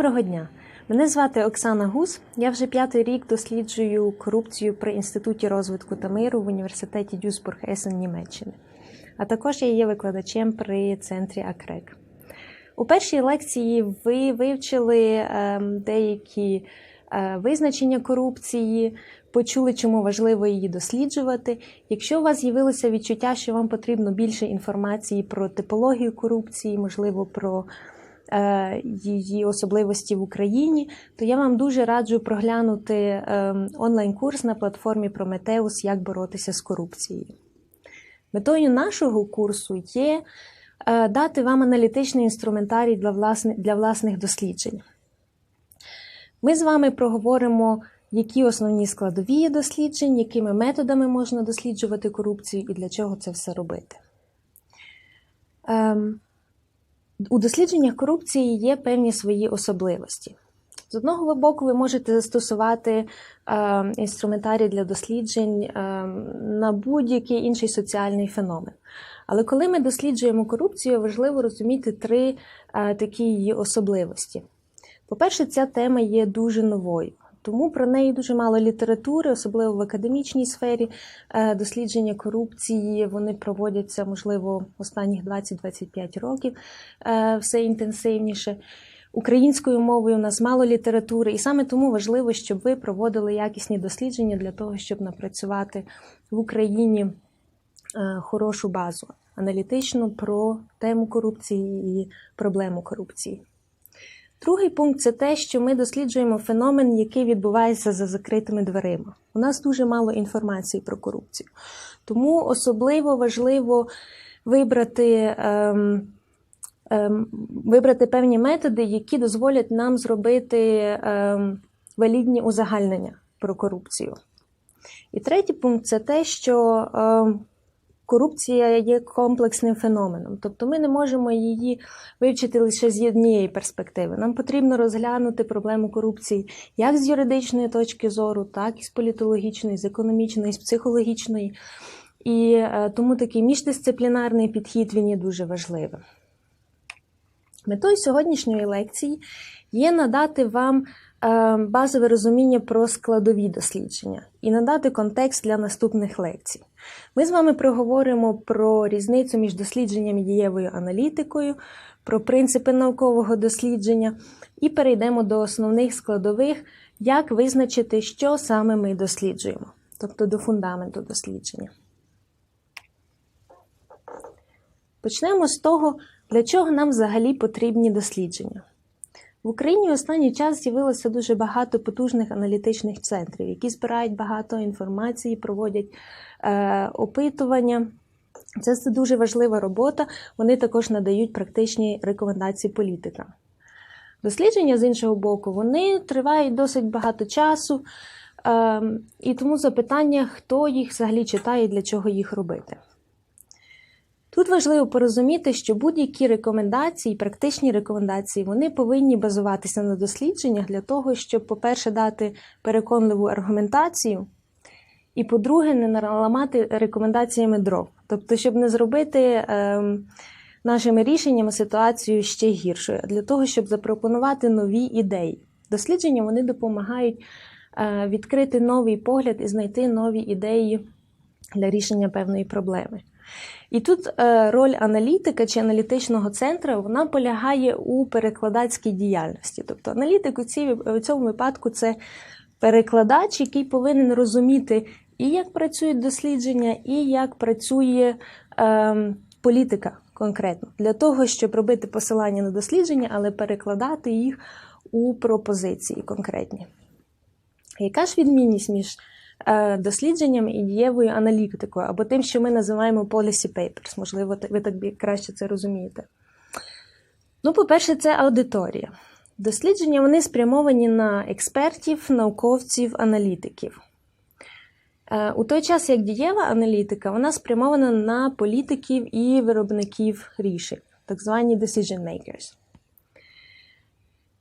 Доброго дня! Мене звати Оксана Гус. Я вже п'ятий рік досліджую корупцію при Інституті розвитку та миру в університеті Дюсбург Есен Німеччини. А також я є викладачем при центрі АКРЕК. У першій лекції ви вивчили е, деякі е, визначення корупції, почули, чому важливо її досліджувати. Якщо у вас з'явилося відчуття, що вам потрібно більше інформації про типологію корупції, можливо, про її особливості в Україні, то я вам дуже раджу проглянути е, онлайн-курс на платформі Прометеус Як боротися з корупцією. Метою нашого курсу є е, дати вам аналітичний інструментарій для, власне, для власних досліджень. Ми з вами проговоримо, які основні складові досліджень, якими методами можна досліджувати корупцію і для чого це все робити. Ем, у дослідженнях корупції є певні свої особливості. З одного боку, ви можете застосувати е, інструментарій для досліджень е, на будь-який інший соціальний феномен. Але коли ми досліджуємо корупцію, важливо розуміти три е, такі її особливості. По-перше, ця тема є дуже новою, тому про неї дуже мало літератури, особливо в академічній сфері. Е, дослідження корупції вони проводяться, можливо, останніх 20-25 років е, все інтенсивніше. Українською мовою у нас мало літератури, і саме тому важливо, щоб ви проводили якісні дослідження для того, щоб напрацювати в Україні е, хорошу базу аналітичну про тему корупції і проблему корупції. Другий пункт це те, що ми досліджуємо феномен, який відбувається за закритими дверима. У нас дуже мало інформації про корупцію. Тому особливо важливо вибрати. Ем, ем, Вибрати певні методи, які дозволять нам зробити ем, валідні узагальнення про корупцію. І третій пункт це те, що ем, корупція є комплексним феноменом, тобто ми не можемо її вивчити лише з однієї перспективи. Нам потрібно розглянути проблему корупції як з юридичної точки зору, так і з політологічної, з економічної, з психологічної. І е, тому такий міждисциплінарний підхід він є дуже важливим. Метою сьогоднішньої лекції є надати вам е, базове розуміння про складові дослідження і надати контекст для наступних лекцій. Ми з вами проговоримо про різницю між дослідженням і дієвою аналітикою, про принципи наукового дослідження і перейдемо до основних складових, як визначити, що саме ми досліджуємо, тобто до фундаменту дослідження. Почнемо з того, для чого нам взагалі потрібні дослідження. В Україні в останній час з'явилося дуже багато потужних аналітичних центрів, які збирають багато інформації, проводять е, опитування. Це, це дуже важлива робота. Вони також надають практичні рекомендації політикам. Дослідження, з іншого боку, вони тривають досить багато часу, е, і тому запитання, хто їх взагалі читає і для чого їх робити. Тут важливо порозуміти, що будь-які рекомендації, практичні рекомендації, вони повинні базуватися на дослідженнях для того, щоб, по-перше, дати переконливу аргументацію, і, по-друге, не наламати рекомендаціями дров. Тобто, щоб не зробити е, нашими рішеннями ситуацію ще гіршою, для того, щоб запропонувати нові ідеї. Дослідження вони допомагають е, відкрити новий погляд і знайти нові ідеї для рішення певної проблеми. І тут е, роль аналітика чи аналітичного центру вона полягає у перекладацькій діяльності. Тобто аналітик у, цій, у цьому випадку це перекладач, який повинен розуміти і як працюють дослідження, і як працює е, політика конкретно для того, щоб робити посилання на дослідження, але перекладати їх у пропозиції конкретні. Яка ж відмінність між дослідженням і дієвою аналітикою, або тим, що ми називаємо policy papers. Можливо, ви так краще це розумієте. Ну, по-перше, це аудиторія. Дослідження вони спрямовані на експертів, науковців, аналітиків. У той час, як дієва аналітика, вона спрямована на політиків і виробників рішень, так звані decision makers.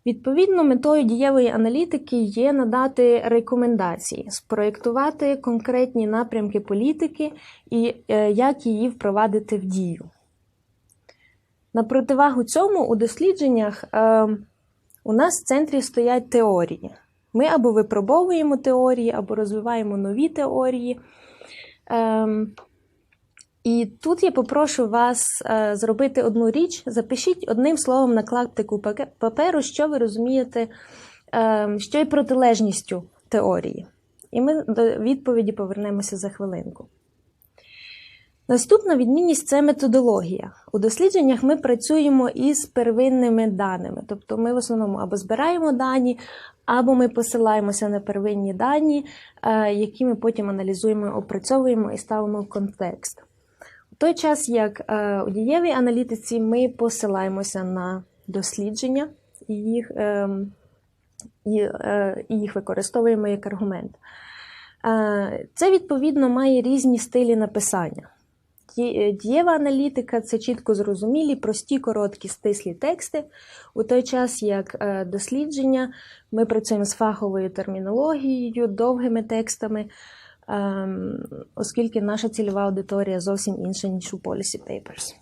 Відповідно, метою дієвої аналітики є надати рекомендації, спроєктувати конкретні напрямки політики і е, як її впровадити в дію. На противагу цьому у дослідженнях е, у нас в центрі стоять теорії. Ми або випробовуємо теорії, або розвиваємо нові теорії. І тут я попрошу вас е, зробити одну річ. Запишіть одним словом на клаптику паперу, що ви розумієте, е, що є протилежністю теорії. І ми до відповіді повернемося за хвилинку. Наступна відмінність це методологія. У дослідженнях ми працюємо із первинними даними, тобто ми в основному або збираємо дані, або ми посилаємося на первинні дані, е, які ми потім аналізуємо, опрацьовуємо і ставимо в контекст. Той час, як е, у дієвій аналітиці, ми посилаємося на дослідження і їх, ем, і, е, їх використовуємо як аргумент. Е, Це відповідно має різні стилі написання. Дієва аналітика це чітко зрозумілі, прості, короткі, стислі тексти. У той час, як дослідження, ми працюємо з фаховою термінологією, довгими текстами, оскільки наша цільова аудиторія зовсім інша, ніж у Policy Papers.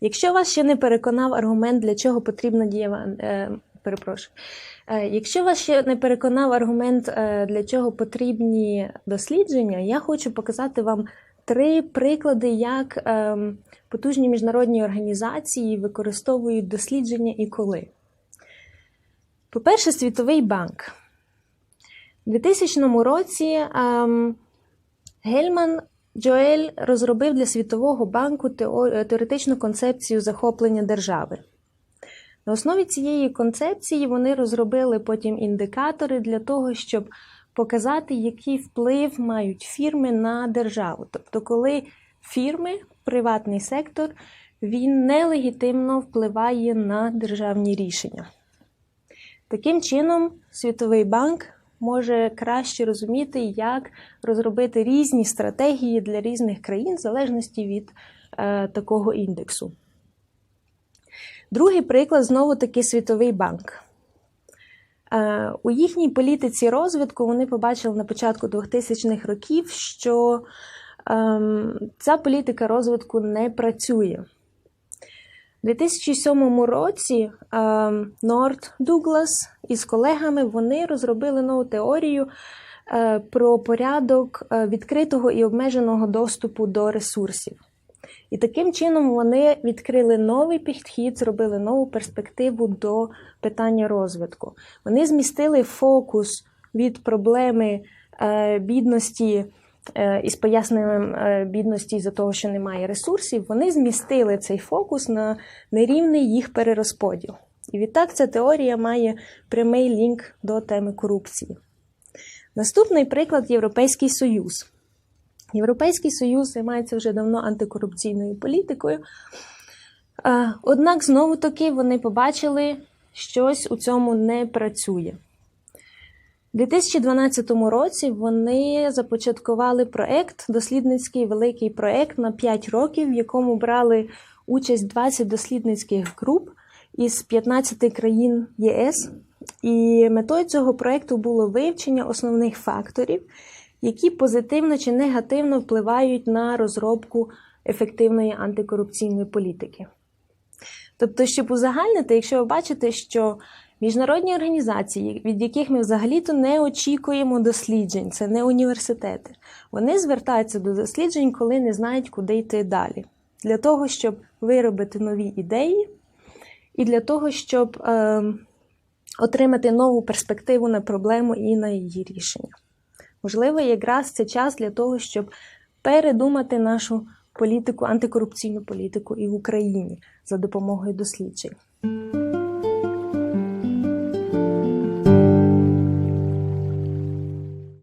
Якщо вас ще не переконав аргумент, для чого потрібна дієва, е, перепрошую. Е, Якщо вас ще не переконав аргумент, е, для чого потрібні дослідження, я хочу показати вам три приклади, як ем, потужні міжнародні організації використовують дослідження і коли. По-перше, Світовий банк. У 2000 році ем, Гельман Джоель розробив для Світового банку теоретичну концепцію захоплення держави. На основі цієї концепції вони розробили потім індикатори для того, щоб показати, який вплив мають фірми на державу. Тобто, коли фірми, приватний сектор, він нелегітимно впливає на державні рішення. Таким чином, Світовий банк може краще розуміти, як розробити різні стратегії для різних країн в залежності від е, такого індексу. Другий приклад знову таки Світовий банк. Е, У їхній політиці розвитку вони побачили на початку 2000-х років, що ем, ця політика розвитку не працює. У 2007 році ем, Норд Дуглас із колегами вони розробили нову теорію е, про порядок е, відкритого і обмеженого доступу до ресурсів. І таким чином вони відкрили новий підхід, зробили нову перспективу до питання розвитку. Вони змістили фокус від проблеми е, бідності е, із поясненням е, бідності за того, що немає ресурсів. Вони змістили цей фокус на нерівний їх перерозподіл. І відтак ця теорія має прямий лінк до теми корупції. Наступний приклад Європейський Союз. Європейський Союз займається вже давно антикорупційною політикою. Е, Однак, знову таки, вони побачили, щось у цьому не працює. У 2012 році вони започаткували проект, дослідницький великий проект на 5 років, в якому брали участь 20 дослідницьких груп із 15 країн ЄС. І метою цього проекту було вивчення основних факторів, які позитивно чи негативно впливають на розробку ефективної антикорупційної політики. Тобто, щоб узагальнити, якщо ви бачите, що міжнародні організації, від яких ми взагалі-то не очікуємо досліджень, це не університети, вони звертаються до досліджень, коли не знають, куди йти далі. Для того, щоб виробити нові ідеї, і для того, щоб е, отримати нову перспективу на проблему і на її рішення. Можливо, якраз це час для того, щоб передумати нашу політику, антикорупційну політику і в Україні за допомогою досліджень.